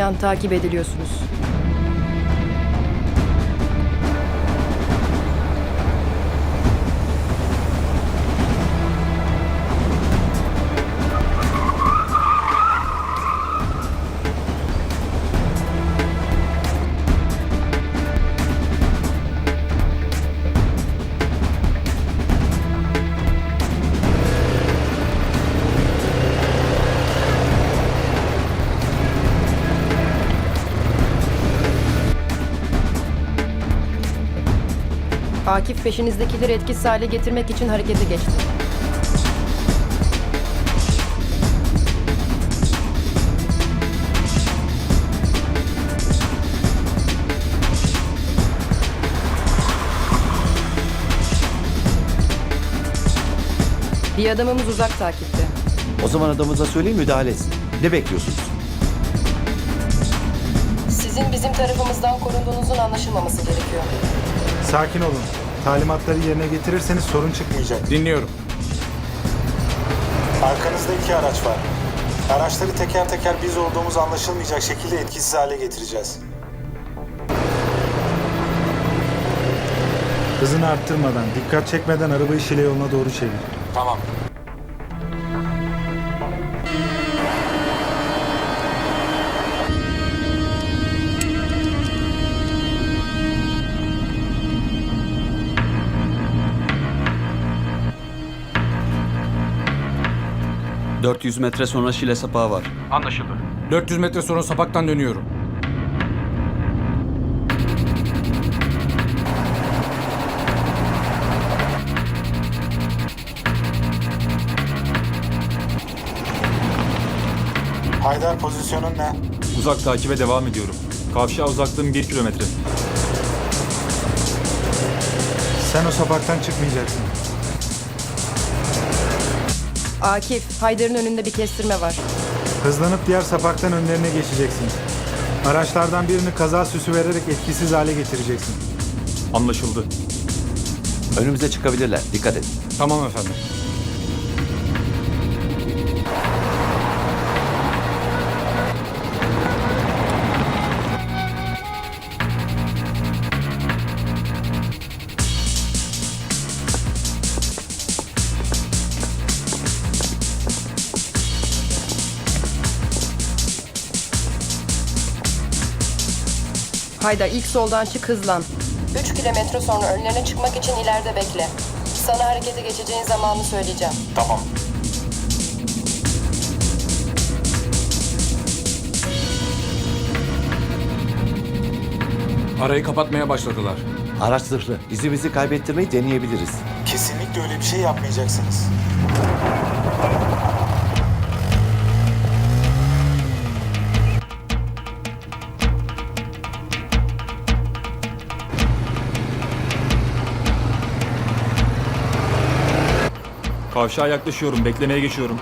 Takip ediliyorsunuz. Akif peşinizdekileri etkisiz hale getirmek için harekete geçti. Bir adamımız uzak takipte. O zaman adamıza söyleyin müdahale etsin. Ne bekliyorsunuz? Sizin bizim tarafımızdan korunduğunuzun anlaşılmaması gerekiyor. Sakin olun. Talimatları yerine getirirseniz sorun çıkmayacak. Dinliyorum. Arkanızda iki araç var. Araçları teker teker biz olduğumuz anlaşılmayacak şekilde etkisiz hale getireceğiz. Hızını arttırmadan, dikkat çekmeden arabayı Şile yoluna doğru çevir. Tamam. 400 metre sonra Şile sapağı var. 400 metre sonra sapaktan dönüyorum. Haydar pozisyonun ne? Uzak takibe devam ediyorum. Kavşağa uzaklığım 1 kilometre. Sen o sapaktan çıkmayacaksın. Akif, Haydar'ın önünde bir kestirme var. Hızlanıp diğer sapaktan önlerine geçeceksin. Araçlardan birini kaza süsü vererek etkisiz hale getireceksin. Anlaşıldı. Önümüze çıkabilirler. Dikkat edin. Tamam efendim. Haydar ilk soldan çık hızlan. 3 kilometre sonra önlerine çıkmak için ileride bekle. Sana harekete geçeceğin zamanı söyleyeceğim. Tamam. Arayı kapatmaya başladılar. Araç zırhlı. İzimizi kaybettirmeyi deneyebiliriz. Kesinlikle öyle bir şey yapmayacaksınız. Kavşağa yaklaşıyorum. Beklemeye geçiyorum.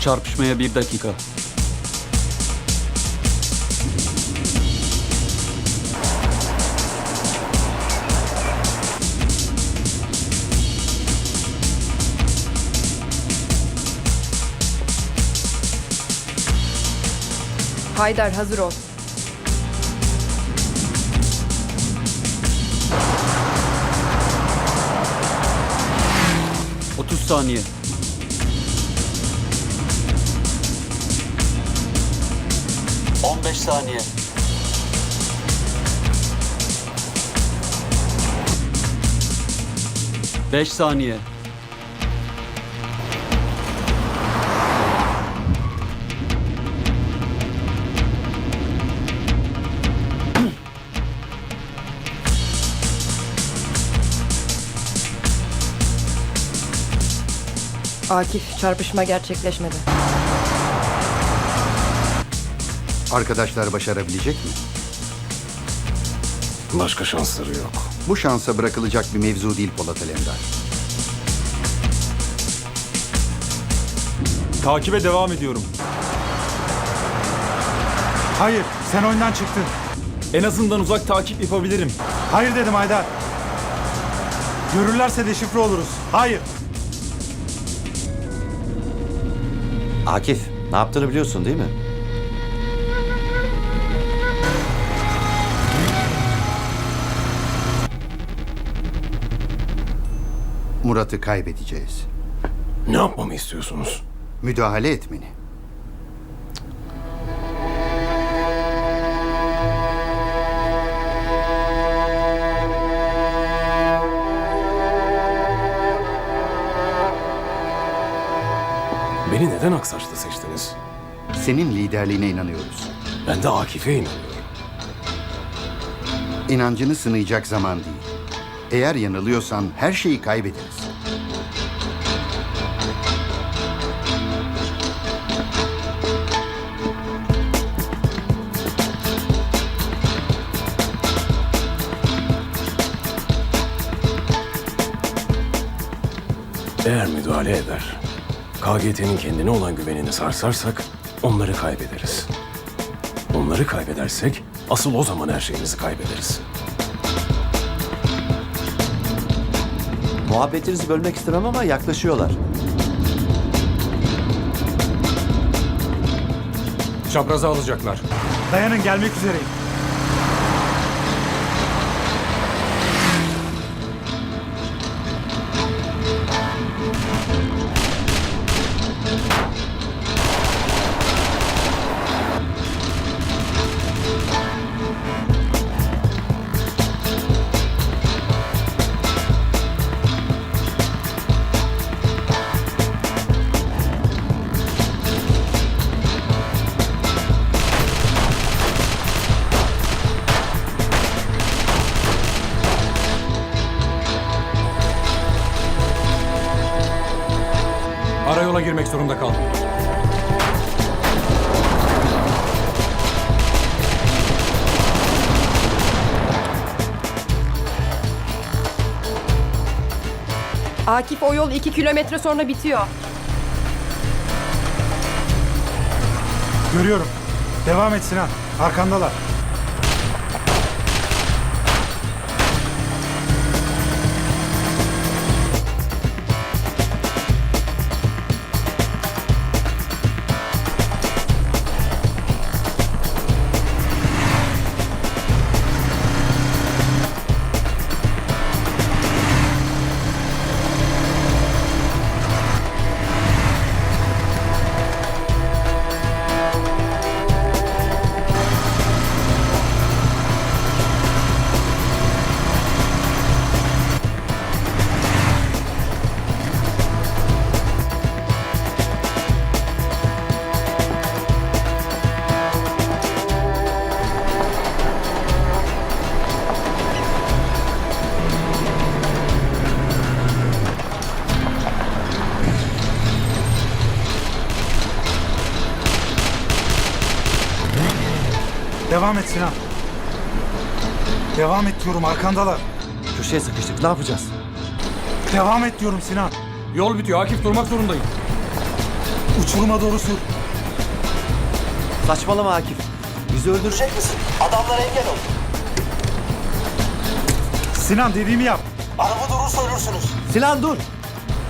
Çarpışmaya bir dakika. Haydar hazır ol. Otuz saniye. On beş saniye. Beş saniye. Akif çarpışma gerçekleşmedi. Arkadaşlar başarabilecek mi? Başka şansları yok. Bu şansa bırakılacak bir mevzu değil Polat Alemdar. Takibe devam ediyorum. Hayır, sen oyundan çıktın. En azından uzak takip yapabilirim. Hayır dedim Haydar. Görürlerse deşifre oluruz. Hayır. Akif, ne yaptığını biliyorsun değil mi? Murat'ı kaybedeceğiz. Ne yapmamı istiyorsunuz? Müdahale etmeni. Neden Aksaç'ta seçtiniz? Senin liderliğine inanıyoruz. Ben de Akif'e inanıyorum. İnancını sınayacak zaman değil. Eğer yanılıyorsan her şeyi kaybederiz. Eğer müdahale eder, KGT'nin kendine olan güvenini sarsarsak onları kaybederiz. Onları kaybedersek asıl o zaman her şeyimizi kaybederiz. Muhabbetinizi bölmek istemem ama yaklaşıyorlar. Çaprazı alacaklar. Dayanın gelmek üzereyim. Girmek zorunda kaldım. Akif o yol 2 kilometre sonra bitiyor. Görüyorum. Devam et Sinan. Arkandalar. Devam et Sinan. Devam et diyorum arkandalar. Köşeye sıkıştık, ne yapacağız? Devam et diyorum Sinan. Yol bitiyor. Akif durmak zorundayım. Uçuruma doğru sür. Saçmalama Akif. Bizi öldürecek misin? Adamlara engel ol. Sinan dediğimi yap. Araba durursa ölürsünüz. Sinan dur.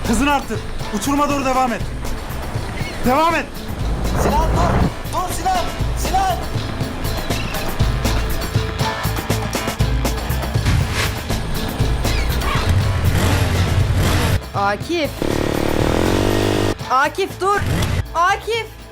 Hızını arttır. Uçuruma doğru devam et. Devam et. Sinan dur. Dur Sinan. Sinan. Akif. Akif dur. Akif.